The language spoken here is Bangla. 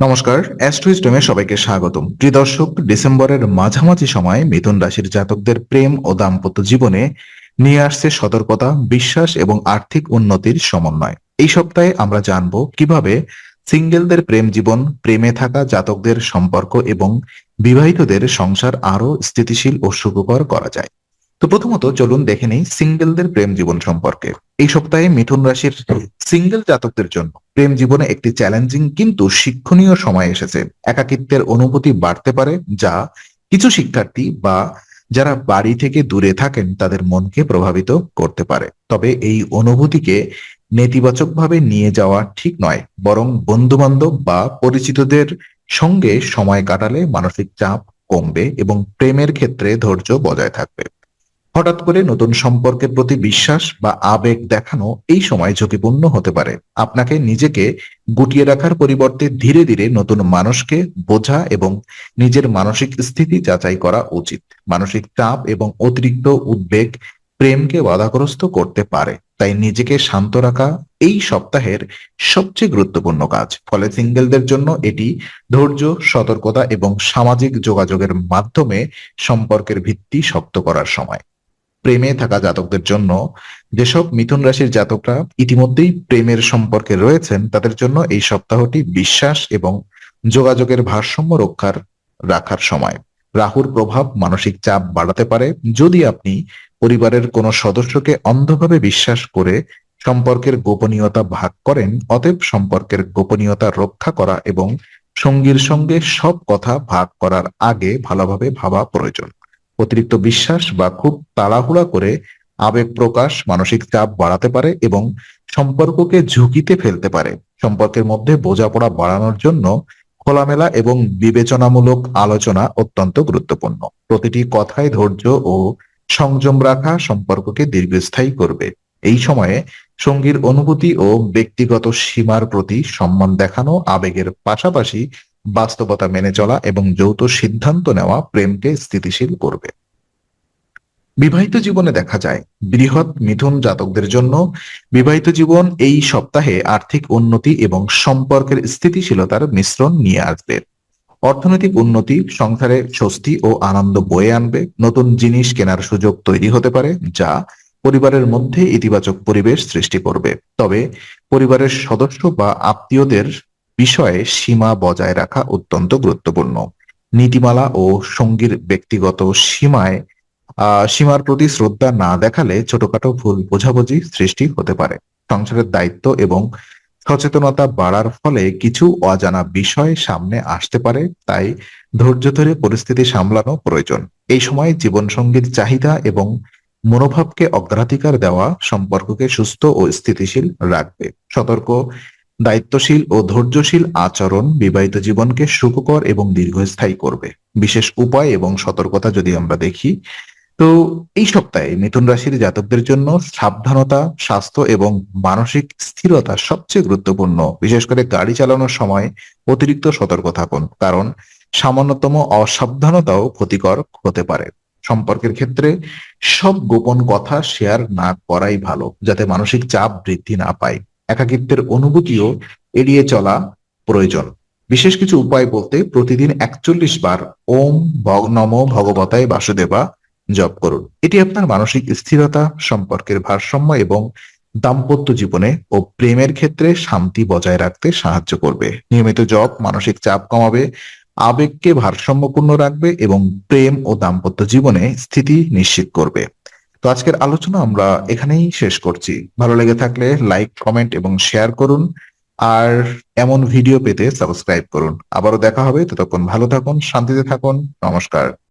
নমস্কার অ্যাস্ট্রোইস্টমে সবাইকে স্বাগতম। প্রিয় দর্শক ডিসেম্বরের মাঝামাঝি সময় মিথুন রাশির জাতকদের প্রেম ও দাম্পত্য জীবনে নিয়ে আসছে সতর্কতা, বিশ্বাস এবং আর্থিক উন্নতির সমন্বয়। এই সপ্তাহে আমরা জানব কীভাবে সিঙ্গেলদের প্রেম জীবন, প্রেমে থাকা জাতকদের সম্পর্ক এবং বিবাহিতদের সংসার আরও স্থিতিশীল ও সুখকর করা যায়। তো প্রথমত চলুন দেখে নেই সিঙ্গেলদের প্রেম জীবন সম্পর্কে। এই সপ্তাহে মিথুন রাশির সিঙ্গেল জাতকদের জন্য প্রেম জীবনে একটি চ্যালেঞ্জিং কিন্তু শিক্ষণীয় সময় এসেছে। একাকিত্বের অনুভূতি বাড়তে পারে যা কিছু শিক্ষার্থী বা যারা বাড়ি থেকে দূরে থাকেন তাদের মনকে প্রভাবিত করতে পারে। তবে এই অনুভূতিকে নেতিবাচকভাবে নিয়ে যাওয়া ঠিক নয়, বরং বন্ধু বান্ধব বা পরিচিতদের সঙ্গে সময় কাটালে মানসিক চাপ কমবে এবং প্রেমের ক্ষেত্রে ধৈর্য বজায় থাকবে। হঠাৎ করে নতুন সম্পর্কের প্রতি বিশ্বাস বা আবেগ দেখানো এই সময় ঝুঁকিপূর্ণ হতে পারে। আপনাকে নিজেকে গুটিয়ে রাখার পরিবর্তে ধীরে ধীরে নতুন মানুষকে বোঝা এবং নিজের মানসিক স্থিতি যাচাই করা উচিত। মানসিক চাপ এবং অতিরিক্ত উদ্বেগ প্রেমকে বাধাগ্রস্ত করতে পারে। তাই নিজেকে শান্ত রাখা এই সপ্তাহের সবচেয়ে গুরুত্বপূর্ণ কাজ। ফলে সিঙ্গেলদের জন্য এটি ধৈর্য, সতর্কতা এবং সামাজিক যোগাযোগের মাধ্যমে সম্পর্কের ভিত্তি শক্ত করার সময়। প্রেমে থাকা জাতকদের জন্য যেসব মিথুন রাশির জাতকরা ইতিমধ্যেই প্রেমের সম্পর্কে রয়েছেন, তাদের জন্য এই সপ্তাহটি বিশ্বাস এবং যোগাযোগের ভারসাম্য রক্ষার রাখার সময়। রাহুর প্রভাব মানসিক চাপ বাড়াতে পারে। যদি আপনি পরিবারের কোনো সদস্যকে অন্ধভাবে বিশ্বাস করে সম্পর্কের গোপনীয়তা ভাগ করেন, অতএব সম্পর্কের গোপনীয়তা রক্ষা করা এবং সঙ্গীর সঙ্গে সব কথা ভাগ করার আগে ভালোভাবে ভাবা প্রয়োজন। অতিরিক্ত বিশ্বাস বা খুব তাড়াহুড়া করে আবেগ প্রকাশ, মানসিক চাপ বাড়াতে পারে এবং সম্পর্ককে ঝুঁকিতে ফেলতে পারে। সম্পর্কের মধ্যে বোঝাপড়া বাড়ানোর জন্য খোলামেলা এবং বিবেচনামূলক আলোচনা অত্যন্ত গুরুত্বপূর্ণ। প্রতিটি কথায় ধৈর্য ও সংযম রাখা সম্পর্ককে দীর্ঘস্থায়ী করবে। এই সময়ে সঙ্গীর অনুভূতি ও ব্যক্তিগত সীমার প্রতি সম্মান দেখানো, আবেগের পাশাপাশি বাস্তবতা মেনে চলা এবং যৌথ সিদ্ধান্ত নেওয়া প্রেমকে স্থিতিশীল করবে। বিবাহিত জীবনে দেখা যায়, বৃহৎ মিথুন জাতকদের জন্য বিবাহিত জীবন এই সপ্তাহে আর্থিক উন্নতি এবং সম্পর্কের স্থিতিশীলতার মিশ্রণ নিয়ে আসবে। অর্থনৈতিক উন্নতি, সংসারে স্বস্তি ও আনন্দ বয়ে আনবে, নতুন জিনিস কেনার সুযোগ তৈরি হতে পারে, যা পরিবারের মধ্যে ইতিবাচক পরিবেশ সৃষ্টি করবে। তবে পরিবারের সদস্য বা আত্মীয়দের বিষয়ে সীমা বজায় রাখা অত্যন্ত গুরুত্বপূর্ণ। নীতিমালা ও সঙ্গীর ব্যক্তিগত সীমায় সীমার প্রতি শ্রদ্ধা না দেখালে ছোটখাটো ভুল বোঝাবুঝি সৃষ্টি হতে পারে। সংসারের দায়িত্ব এবং সচেতনতা বাড়ার ফলে কিছু অজানা বিষয় সামনে আসতে পারে, তাই ধৈর্য ধরে পরিস্থিতি সামলানো প্রয়োজন। এই সময় জীবনসঙ্গীর চাহিদা এবং মনোভাবকে অগ্রাধিকার দেওয়া সম্পর্ককে সুস্থ ও স্থিতিশীল রাখবে। সতর্ক দায়িত্বশীল ও ধৈর্যশীল আচরণ বিবাহিত জীবনকে সুখকর এবং দীর্ঘস্থায়ী করবে। বিশেষ উপায় এবং সতর্কতা যদি আমরা দেখি, তো এই সপ্তাহে মিথুন রাশির জাতকদের জন্য সাবধানতা, স্বাস্থ্য এবং মানসিক স্থিরতা সবচেয়ে গুরুত্বপূর্ণ। বিশেষ করে গাড়ি চালানোর সময় অতিরিক্ত সতর্ক থাকুন, কারণ সামান্যতম অসাবধানতাও ক্ষতিকর হতে পারে। সম্পর্কের ক্ষেত্রে সব গোপন কথা শেয়ার না করাই ভালো, যাতে মানসিক চাপ বৃদ্ধি না পায়। একাকিত্বের অনুভূতিও এড়িয়ে চলা প্রয়োজন। বিশেষ কিছু উপায় বলতে প্রতিদিন একচল্লিশ বার ওম নম, ভগবতায় বাসুদেবা জপ করুন। এটি আপনার মানসিক স্থিরতা, সম্পর্কের ভারসাম্য এবং দাম্পত্য জীবনে ও প্রেমের ক্ষেত্রে শান্তি বজায় রাখতে সাহায্য করবে। নিয়মিত জপ মানসিক চাপ কমাবে, আবেগকে ভারসাম্যপূর্ণ রাখবে এবং প্রেম ও দাম্পত্য জীবনে স্থিতি নিশ্চিত করবে। তো আজকের আলোচনা আমরা এখানেই শেষ করছি। ভালো লেগে থাকলে লাইক, কমেন্ট এবং শেয়ার করুন। আর এমন ভিডিও পেতে সাবস্ক্রাইব করুন। আবারও দেখা হবে। ততক্ষণ ভালো থাকুন, শান্তিতে থাকুন। নমস্কার।